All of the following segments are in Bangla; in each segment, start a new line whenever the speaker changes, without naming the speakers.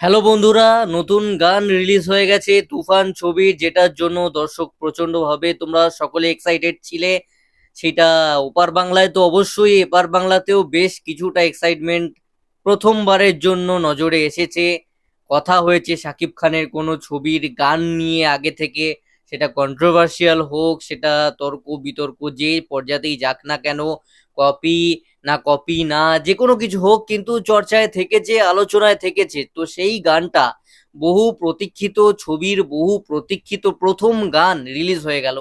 হ্যালো বন্ধুরা, নতুন গান রিলিজ হয়ে গেছে, তুফান ছবির যেটার জন্য দর্শক প্রচণ্ড ভাবে তোমরা সকলে এক্সাইটেড ছিলে। সেটা ওপার বাংলায় তো অবশ্যই, এপার বাংলাতেও বেশ কিছুটা এক্সাইটমেন্ট প্রথমবারের জন্য নজরে এসেছে। কথা হয়েছে শাকিব খানের কোনো ছবির গান নিয়ে আগে থেকে, সেটা কন্ট্রোভার্সিয়াল হোক, সেটা তর্ক বিতর্ক যে পর্যাতেই যাক না কেন কপি না কপি, না যে কোনো কিছু হোক, কিন্তু চর্চায় থেকেছে, আলোচনায় থেকেছে। তো সেই গানটা বহু প্রতীক্ষিত ছবির, বহু প্রতীক্ষিত প্রথম গান রিলিজ হয়ে গেল।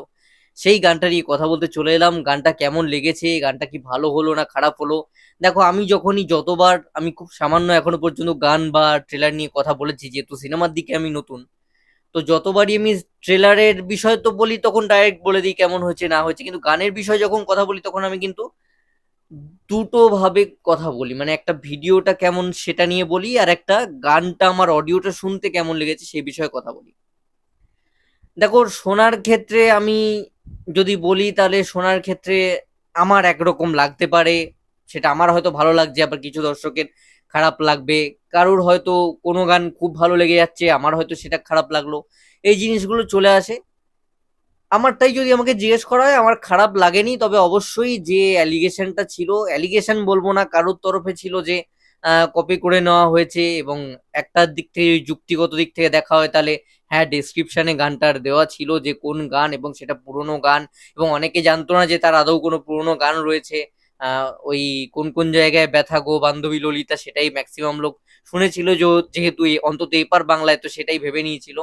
সেই গানটা নিয়ে কথা বলতে চলে এলাম। গানটা কেমন লেগেছে? গানটা কি ভালো হলো না খারাপ হলো? দেখো, আমি যখনই যতবার, আমি খুব সামান্য এখনও পর্যন্ত গান বা ট্রেলার নিয়ে কথা বলেছি, যেহেতু সিনেমার দিকে আমি নতুন, তো যতবারই আমি ট্রেলারের বিষয় তো বলি, তখন ডাইরেক্ট বলে দিই কেমন হয়েছে, না হয়েছে। কিন্তু গানের বিষয় যখন কথা বলি, তখন আমি কিন্তু দুটো ভাবে কথা বলি। মানে একটা ভিডিওটা কেমন সেটা নিয়ে বলি, আর একটা গানটা আমার অডিওটা শুনতে কেমন লেগেছে সেই বিষয়ে কথা বলি। দেখো, শোনার ক্ষেত্রে আমি যদি বলি, তাহলে শোনার ক্ষেত্রে আমার একরকম লাগতে পারে। সেটা আমার হয়তো ভালো লাগছে, আবার কিছু দর্শকের খারাপ লাগবে। কারোর হয়তো কোনো গান খুব ভালো লেগে যাচ্ছে, আমার হয়তো সেটা খারাপ লাগল। এই জিনিসগুলো চলে আসে। আমারটাই যদি আমাকে জিজ্ঞেস করা হয়, আমার খারাপ লাগেনি, তবে অবশ্যই যে অ্যালিগেশনটা ছিল অ্যালিগেশন বলব না, কারোর তরফে ছিল যে কপি করে নেওয়া হয়েছে এবং একটা দিক থেকে যুক্তিগত দিক থেকে দেখা হয়, তাহলে হ্যাঁ ডেসক্রিপশনে গানটার দেওয়া ছিল যে কোন গান এবং সেটা পুরোনো গান এবং অনেকে জানতো না যে তার আদৌ কোনো পুরোনো গান রয়েছে। ওই কোন কোন জায়গায় ব্যথা গো, বান্ধবী ললিতা সেটাই ম্যাক্সিমাম লোক শুনেছিল, যে যেহেতু অন্তত এপার বাংলায়, তো সেটাই ভেবে নিয়েছিল।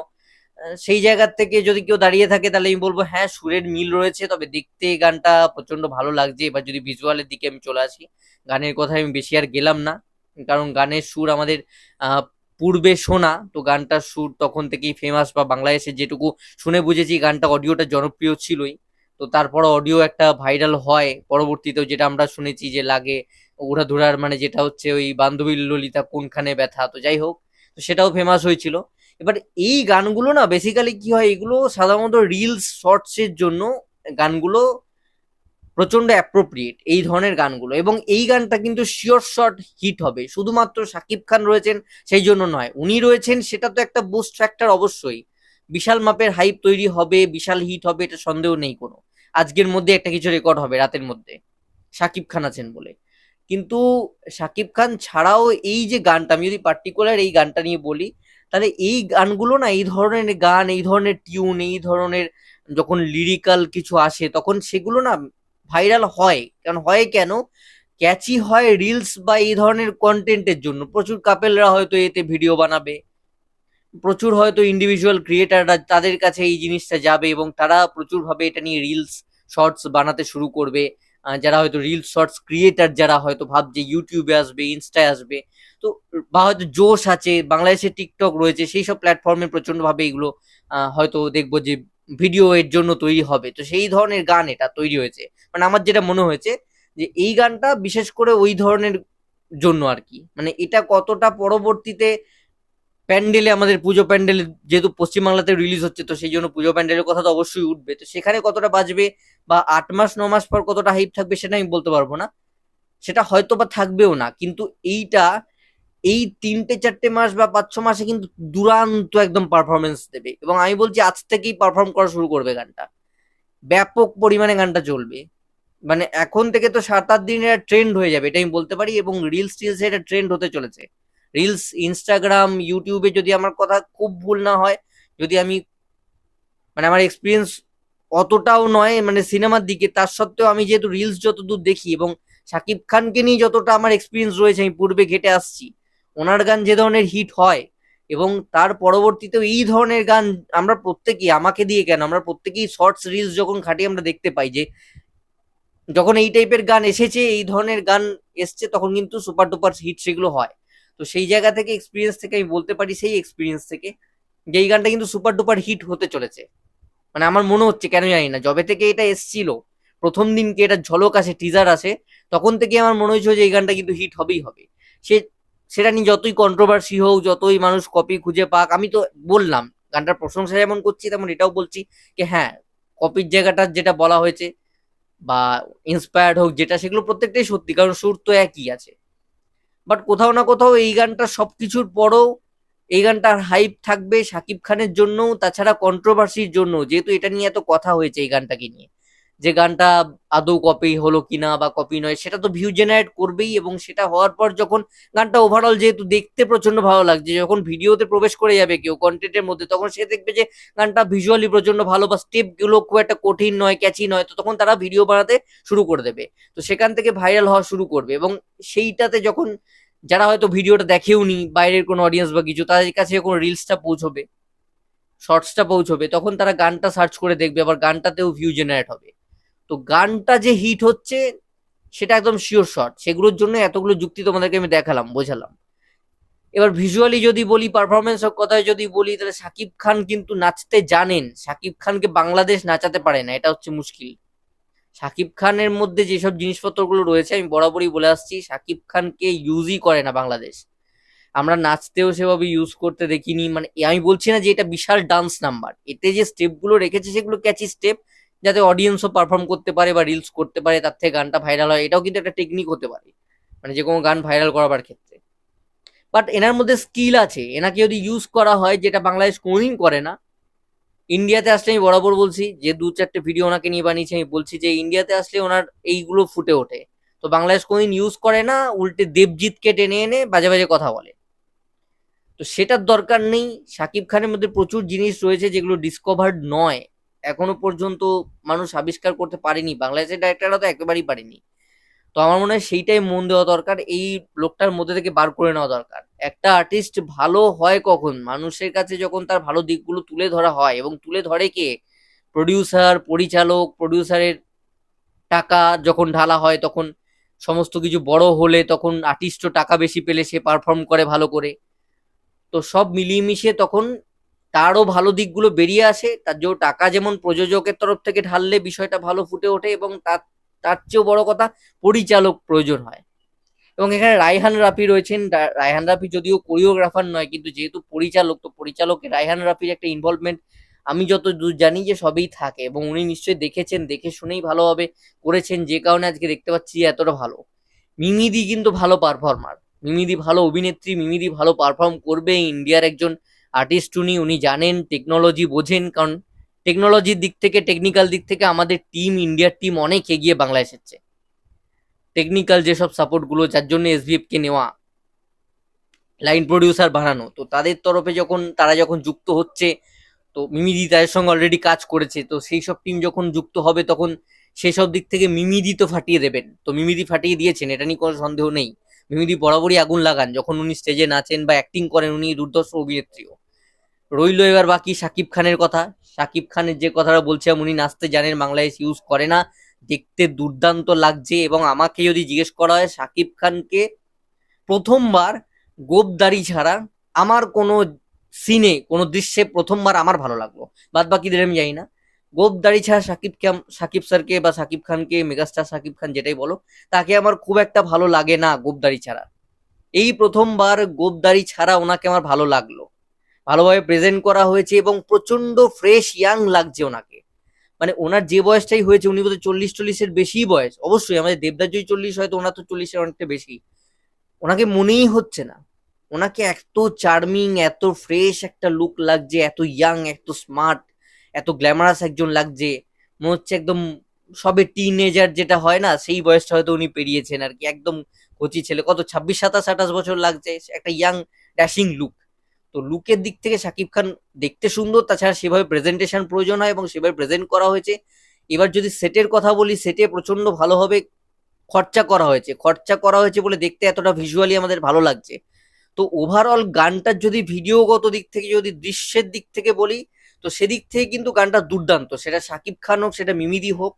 সেই জায়গার থেকে যদি কেউ দাঁড়িয়ে থাকে, তাহলে আমি বলব হ্যাঁ সুরের মিল রয়েছে, তবে দেখতে গানটা প্রচণ্ড ভালো লাগছে। এবার যদি ভিজুয়ালের দিকে আমি চলে আসি, গানের কথায় আমি বেশি আর গেলাম না, কারণ গানের সুর আমাদের পূর্বে শোনা, তো গানটার সুর তখন থেকেই ফেমাস বা বাংলাদেশে যেটুকু শুনে বুঝেছি, গানটা অডিওটা জনপ্রিয় ছিলই। তো তারপর অডিও একটা ভাইরাল হয় পরবর্তীতেও, যেটা আমরা শুনেছি যে লাগে উড়াধুরার মানে যেটা হচ্ছে ওই বান্ধবী ললিতা কোনখানে ব্যথা, তো যাই হোক, তো সেটাও ফেমাস হয়েছিল। এবার এই গানগুলো না বেসিক্যালি কি হয়, এগুলো সাধারণত রিলস শর্টস এর জন্য গানগুলো প্রচণ্ড অ্যাপ্রোপ্রিয়েট এই ধরনের গানগুলো এবং এই গানটা কিন্তু শিওর শর্ট হিট হবে। শুধুমাত্র শাকিব খান রয়েছেন সেই জন্য নয়, উনি রয়েছেন সেটা তো একটা বুস্ট ফ্যাক্টর অবশ্যই। বিশাল মাপের হাইপ তৈরি হবে, বিশাল হিট হবে, এটা সন্দেহ নেই কোনো। আজকের মধ্যে একটা কিছু রেকর্ড হবে রাতের মধ্যে শাকিব খান আছেন বলে। কিন্তু সাকিব খান ছাড়াও এই যে গানটা, আমি যদি পার্টিকুলার এই গানটা নিয়ে বলি তাহলে এই গানগুলো না, এই ধরনের গান, এই ধরনের টিউন এই ধরনের যখন লিরিক্যাল কিছু আসে, তখন সেগুলো না ভাইরাল হয়। কারণ হয় কেন? ক্যাচি হয় রিলস বা এই ধরনের কন্টেন্টের জন্য। প্রচুর কাপেলরা হয়তো এতে ভিডিও বানাবে। প্রচুর হয়তো ইন্ডিভিজুয়াল ক্রিয়েটাররা তাদের কাছে এই জিনিসটা যাবে এবং তারা প্রচুরভাবে এটা নিয়ে রিলস শর্টস বানাতে শুরু করবে। যারা হয়তো রিলস শর্টস ক্রিয়েটার যারা হয়তো ভাবছে ইউটিউবে আসবে ইনস্টায় আসবে, তো বা হয়তো জোশ আছে, বাংলাদেশে টিকটক রয়েছে, সেই সব প্ল্যাটফর্মে প্রচন্ডভাবে এগুলো হয়তো দেখব যে ভিডিও এর জন্য তৈরি হবে। তো সেই ধরনের গান এটা তৈরি হয়েছে। মানে আমার যেটা মনে হয়েছে যে এই গানটা বিশেষ করে ওই ধরনের জন্য আর কি। মানে এটা কতটা পরবর্তীতে প্যান্ডেলে, আমাদের পুজো প্যান্ডেলে যেহেতু পশ্চিমবাংলাতে রিলিজ হচ্ছে, তো সেই জন্য পুজো প্যান্ডেলের কথা তো অবশ্যই উঠবে। তো সেখানে কতটা বাজবে বা আট মাস, ন মাস পর কতটা হাইপ থাকবে সেটা আমি বলতে পারব না। সেটা হয়তো বা থাকবেও না, কিন্তু এইটা, এই তিনটে, চারটে মাস বা পাঁচ, ছ মাসে কিন্তু দুরান্ত একদম পারফরমেন্স দেবে। এবং আমি বলছি আজ থেকেই পারফর্ম করা শুরু করবে গানটা। ব্যাপক পরিমাণে গানটা চলবে। মানে এখন থেকে তো সাত, আট দিন এটা ট্রেন্ড হয়ে যাবে, এটা আমি বলতে পারি। এবং রিলস টিলস, এটা ট্রেন্ড হতে চলেছে। রিলস ইনস্টাগ্রাম ইউটিউবে যদি আমার কথা খুব ভুল না হয়, যদি আমি মানে আমার এক্সপিরিয়েন্স অতটাও নয় মানে সিনেমার দিকে, তার সত্ত্বেও আমি যেহেতু রিলস যতদূর দেখি এবং শাকিব খানকে নিয়ে যতটা আমার এক্সপিরিয়েন্স রয়েছে, আমি পূর্বে ঘেটে আসছি, ওনার গান যে ধরনের হিট হয় এবং তার পরবর্তীতেও এই ধরনের গান আমরা প্রত্যেকেই, আমাকে দিয়ে কেন, আমরা প্রত্যেকেই শর্টস রিলস যখন ঘাটি আমরা দেখতে পাই যে যখন এই টাইপের গান এসেছে, এই ধরনের গান এসছে, তখন কিন্তু সুপার ডুপার হিট সেগুলো হয়। তো সেই জায়গা থেকে এক্সপিরিয়েন্স থেকে আমি বলতে পারি সেই এক্সপিরিয়েন্স থেকে যে এই গানটা কিন্তু সুপার ডুপার হিট হতে চলেছে। মানে আমার মনে হচ্ছে, কেন জানি না, যবে থেকে এটা এসছিল, প্রথম দিনকে এটা ঝলক আসে টিজার আসে, তখন থেকে আমার মনে হয়েছিল যে এই গানটা কিন্তু হিট হবেই হবে। সে, সেটা নিয়ে যতই কন্ট্রোভার্সি হোক, যতই মানুষ কপি খুঁজে পাক, আমি তো বললাম, গানটার প্রশংসা যেমন করছি, তেমন এটাও বলছি যে হ্যাঁ কপির জায়গাটা যেটা বলা হয়েছে বা ইন্সপায়ার্ড হোক যেটা, সেগুলো প্রত্যেকটাই সত্যি, কারণ সুর তো একই আছে। বাট কোথাও না কোথাও এই গানটা সবকিছুর পরও এই গানটার হাইপ থাকবে সাকিব খানের জন্য তাছাড়া কন্ট্রোভার্সির জন্য যেহেতু এটা নিয়ে এত কথা হয়েছে এই গানটাকে নিয়ে। যে গানটা আদৌ কপি হলো কিনা বা কপি নয়, সেটা তো ভিউ জেনারেট করবেই এবং সেটা হওয়ার পর যখন গানটা ওভারঅল যেহেতু দেখতে প্রচণ্ড ভালো লাগছে, যখন ভিডিওতে প্রবেশ করে যাবে কেউ কন্টেন্টের মধ্যে, তখন সে দেখবে যে গানটা ভিজুয়ালি প্রচণ্ড ভালো বা স্টেপগুলো খুব একটা কঠিন নয় ক্যাচি নয়, তো তখন তারা ভিডিও বানাতে শুরু করে দেবে। তো সেখান থেকে ভাইরাল হওয়া শুরু করবে এবং সেইটাতে যখন যারা হয়তো ভিডিওটা দেখেও নি, বাইরের কোনো অডিয়েন্স বা কিছু, তাদের কাছে যখন রিলসটা পৌঁছবে শর্টসটা পৌঁছবে, তখন তারা গানটা সার্চ করে দেখবে, আবার গানটাতেও ভিউ জেনারেট হবে। তো গানটা যে হিট হচ্ছে, সেটা একদম শিওর শর্ট সেগুলোর জন্য এতগুলো যুক্তি তোমাদেরকে আমি দেখালাম, বোঝালাম। এবার ভিজুয়ালি যদি বলি পারফরমেন্স কথায় যদি বলি, তাহলে শাকিব খান কিন্তু নাচতে জানেন। শাকিব খানকে বাংলাদেশ নাচাতে পারে না, এটা হচ্ছে মুশকিল। শাকিব খানের মধ্যে যেসব জিনিসপত্রগুলো রয়েছে, আমি বরাবরই বলে আসছি শাকিব খানকে ইউজই করে না বাংলাদেশ। আমরা নাচতেও সেভাবে ইউজ করতে দেখিনি মানে আমি বলছি না যে এটা বিশাল ডান্স নাম্বার এতে যে স্টেপগুলো রেখেছে, সেগুলো ক্যাচি স্টেপ যাতে অডিয়েন্সও পারফর্ম করতে পারে বা রিলস করতে পারে, তার থেকে গানটা ভাইরাল হয়, এটাও কিন্তু একটা টেকনিক হতে পারে। মানে যে কোনো গান ভাইরাল করাবার ক্ষেত্রে। বাট এনার মধ্যে স্কিল আছে। এনাকে যদি ইউজ করা হয়, যেটা বাংলাদেশ কোনোদিন করে না, ইন্ডিয়াতে আসলে আমি বরাবর বলছি, যে দু চারটে ভিডিও ওনাকে নিয়ে বানিয়েছি, আমি বলছি যে ইন্ডিয়াতে আসলে ওনার এইগুলো ফুটে ওঠে। তো বাংলাদেশ কোনোদিন ইউজ করে না, উল্টে দেবজিৎকে টেনে এনে বাজে বাজে কথা বলে। তো সেটার দরকার নেই। শাকিব খানের মধ্যে প্রচুর জিনিস রয়েছে যেগুলো ডিসকভার্ড নয়। এখনও পর্যন্ত মানুষ আবিষ্কার করতে পারেনি। বাংলাদেশের ডাইরেক্টররা তো একেবারেই পারেনি। তো আমার মনে হয় সেইটাই মন দেওয়া দরকার, এই লোকটার মধ্যে থেকে বার করে নেওয়া দরকার। একটা আর্টিস্ট ভালো হয় কখন? মানুষের কাছে যখন তার ভালো দিকগুলো তুলে ধরা হয় এবং তুলে ধরে কে? প্রডিউসার পরিচালক প্রডিউসারের টাকা যখন ঢালা হয়, তখন সমস্ত কিছু বড় হলে তখন আর্টিস্টও টাকা বেশি পেলে সে পারফর্ম করে ভালো করে। তো সব মিলিয়ে মিশিয়ে তখন তারও ভালো দিকগুলো বেরিয়ে আসে, তার যে টাকা যেমন প্রযোজকের তরফ থেকে ঢাললে বিষয়টা ভালো ফুটে ওঠে এবং তার তার চেয়েও বড় কথা পরিচালক প্রয়োজন হয়। এবং এখানে রায়হান রাফি রয়েছেন রায়হান রাফি যদিও কোরিওগ্রাফার নয়, কিন্তু যেহেতু পরিচালক, তো পরিচালকের রায়হান রাফির একটা ইনভলভমেন্ট আমি যত দূর জানি যে সবই থাকে এবং উনি নিশ্চয়ই দেখেছেন, দেখে শুনেই ভালোভাবে করেছেন, যে কারণে আজকে দেখতে পাচ্ছি এতটা ভালো। মিমিদি কিন্তু ভালো পারফর্মার মিমিদি ভালো অভিনেত্রী, মিমিদি ভালো পারফর্ম করবে, ইন্ডিয়ার একজন আর্টিস্ট উনি উনি জানেন টেকনোলজি বোঝেন, কারণ টেকনোলজির দিক থেকে টেকনিক্যাল দিক থেকে আমাদের টিম ইন্ডিয়ার টিম অনেক এগিয়ে বাংলাদেশের এসেছে। টেকনিক্যাল যেসব সাপোর্টগুলো যার জন্য এসবিএফ কে নেওয়া লাইন প্রডিউসার বানানো, তো তাদের তরফে যখন, তারা যখন যুক্ত হচ্ছে, তো মিমিদি তাদের সঙ্গে অলরেডি কাজ করেছে, তো সেই সব টিম যখন যুক্ত হবে, তখন সেই সব দিক থেকে মিমিদি তো ফাটিয়ে দেবেন। তো মিমিদি ফাটিয়ে দিয়েছেন, এটা নিয়ে কোনো সন্দেহ নেই। মিমিদি বরাবরই আগুন লাগান, যখন উনি স্টেজে নাচেন বা অ্যাক্টিং করেন, উনি দুর্দর্শ অভিনেত্রীও। রইল এবার বাকি শাকিব খানের কথা। শাকিব খানের যে কথাটা বলছিলাম উনি নাচতে জানেন, বাংলাদেশ ইউজ করে না। দেখতে দুর্দান্ত লাগছে এবং আমাকে যদি জিজ্ঞেস করা হয় শাকিব খানকে প্রথমবার গোপদারি ছাড়া আমার কোনো সিনে কোনো দৃশ্যে প্রথমবার আমার ভালো লাগল। বাদ বাকিদের আমি জানি না। গোপদারি ছাড়া শাকিব শাকিব স্যারকে বা শাকিব খানকে, মেগাস্টার শাকিব খান যেটাই বলো, তাকে আমার খুব একটা ভালো লাগে না গোপদারি ছাড়া। এই প্রথমবার গোপদারি ছাড়া ওনাকে আমার ভালো লাগল। ভালোভাবে প্রেজেন্ট করা হয়েছে এবং প্রচণ্ড ফ্রেশ ইয়াং লাগছে ওনাকে। মানে ওনার যে বয়সটাই হয়েছে, উনি বোধহয় চল্লিশ চল্লিশের বেশি বয়স। অবশ্যই আমাদের দেবদাস যদি চল্লিশ হয় তো ওনার তো চল্লিশের অনেকটা বেশি। ওনাকে মনেই হচ্ছে না। ওনাকে এত চার্মিং এত ফ্রেশ একটা লুক লাগছে, এত ইয়াং এত স্মার্ট এত গ্ল্যামারাস একজন লাগছে। মনে হচ্ছে একদম সবে টিনেজার যেটা হয় না, সেই বয়সটা হয়তো উনি পেরিয়েছেন আর কি। একদম কচি ছেলে, কত, ছাব্বিশ, সাতাশ, আঠাশ বছর লাগছে, একটা ইয়াং ড্যাশিং লুক তো লুকের দিক থেকে শাকিব খান দেখতে সুন্দর, তাছাড়া সেভাবে প্রেজেন্টেশন প্রয়োজন হয় এবং সেভাবে প্রেজেন্ট করা হয়েছে। এবার যদি সেটের কথা বলি সেটে প্রচণ্ড ভালোভাবে খরচা করা হয়েছে। খরচা করা হয়েছে বলে দেখতে এতটা ভিজুয়ালি আমাদের ভালো লাগছে। তো ওভারঅল গানটার যদি ভিডিওগত দিক থেকে যদি দৃশ্যের দিক থেকে বলি, তো সেদিক থেকে কিন্তু গানটা দুর্দান্ত। সেটা শাকিব খান হোক, সেটা মিমিদি হোক,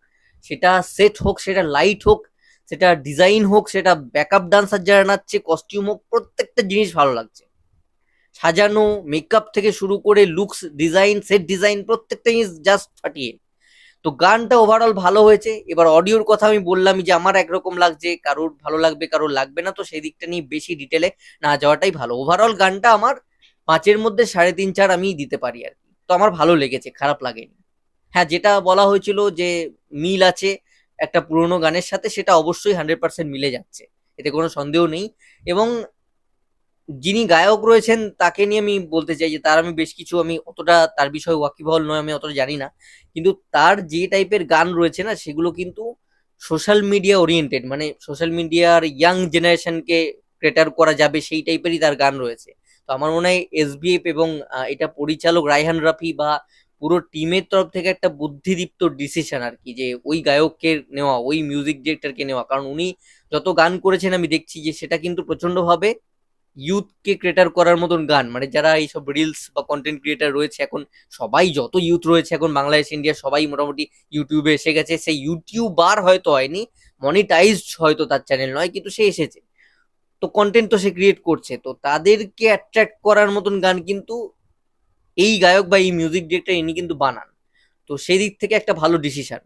সেটা সেট হোক, সেটা লাইট হোক, সেটা ডিজাইন হোক, সেটা ব্যাকআপ ডান্সার যারা নাচছে কস্টিউম হোক, প্রত্যেকটা জিনিস ভালো লাগছে। সাজানো মেকআপ থেকে শুরু করে লুকস ডিজাইন সেট ডিজাইন প্রত্যেকটা জিনিস জাস্ট ফাটিয়ে। তো গানটা ওভারঅল ভালো হয়েছে। এবার অডিওর কথা আমি বললাম যে আমার একরকম লাগছে, কারোর ভালো লাগবে, কারোর লাগবে না, তো সেই দিকটা নিয়ে বেশি ডিটেলে না যাওয়াটাই ভালো। ওভারঅল গানটা আমার পাঁচের মধ্যে সাড়ে তিন, চার আমি দিতে পারি আর কি। তো আমার ভালো লেগেছে, খারাপ লাগেনি। হ্যাঁ যেটা বলা হয়েছিল যে মিল আছে একটা পুরোনো গানের সাথে, সেটা অবশ্যই হান্ড্রেড পার্সেন্ট মিলে যাচ্ছে। এতে কোনো সন্দেহ নেই। এবং যিনি গায়ক রয়েছেন, তাকে নিয়ে আমি বলতে চাই যে তার আমি বেশ কিছু আমি অতটা তার বিষয়ে ওয়াকিবহল নয়, আমি অতটা জানি না। কিন্তু তার যে টাইপের গান রয়েছে না, সেগুলো কিন্তু সোশ্যাল মিডিয়া ওরিয়েন্টেড মানে সোশ্যাল মিডিয়ার ইয়াং জেনারেশনকে ক্রেটার করা যাবে সেই টাইপেরই তার গান রয়েছে। তো আমার মনে হয় এসবিএফ এবং এটা পরিচালক রায়হান রাফি বা পুরো টিমের তরফ থেকে একটা বুদ্ধিদীপ্ত ডিসিশন আর কি, যে ওই গায়ককে নেওয়া, ওই মিউজিক ডিরেক্টরকে নেওয়া। কারণ উনি যত গান করেছেন আমি দেখছি যে সেটা কিন্তু প্রচন্ডভাবে ইউথকে ক্রিয়েটার করার মতন গান। মানে যারা এইসব রিলস বা কন্টেন্ট ক্রিয়েটার রয়েছে এখন, সবাই যত ইউথ রয়েছে এখন বাংলাদেশ ইন্ডিয়া সবাই মোটামুটি ইউটিউবে এসে গেছে। সেই ইউটিউবার হয়তো হয়নি মনিটাইজড হয়তো তার চ্যানেল নয়, কিন্তু সে এসেছে। তো কন্টেন্ট তো সে ক্রিয়েট করছে। তো তাদেরকে অ্যাট্রাক্ট করার মতন গান কিন্তু এই গায়ক বা এই মিউজিক ডিরেক্টর ইনি কিন্তু বানান। তো সেই দিক থেকে একটা ভালো ডিসিশন